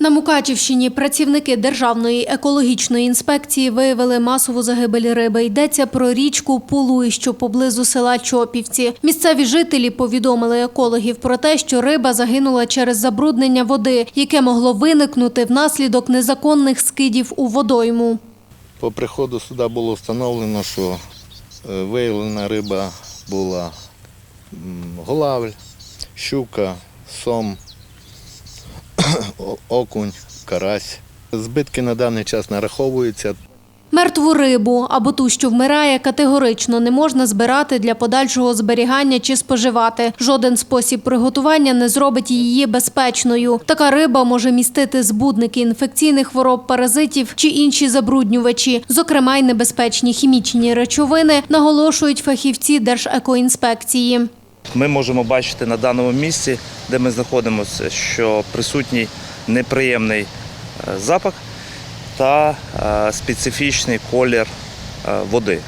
На Мукачівщині працівники Державної екологічної інспекції виявили масову загибель риби. Йдеться про річку Пулуй, що поблизу села Чопівці. Місцеві жителі повідомили екологів про те, що риба загинула через забруднення води, яке могло виникнути внаслідок незаконних скидів у водойму. По приходу сюди було встановлено, що е, виявлена риба була голавль, щука, сом, окунь, карась. Збитки на даний час нараховуються. Мертву рибу або ту, що вмирає, категорично не можна збирати для подальшого зберігання чи споживати. Жоден спосіб приготування не зробить її безпечною. Така риба може містити збудники інфекційних хвороб, паразитів чи інші забруднювачі, зокрема й небезпечні хімічні речовини, наголошують фахівці Держекоінспекції. Ми можемо бачити на даному місці, де ми знаходимося, що присутній неприємний е, запах та е, специфічний колір е, води.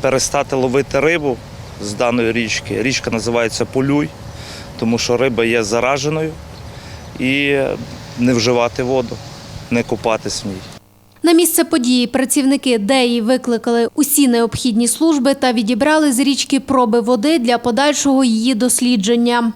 Перестати ловити рибу з даної річки. Річка називається Полюй, тому що риба є зараженою, і не вживати воду, не купатись в ній. На місце події працівники ДЕІ викликали усі необхідні служби та відібрали з річки проби води для подальшого її дослідження.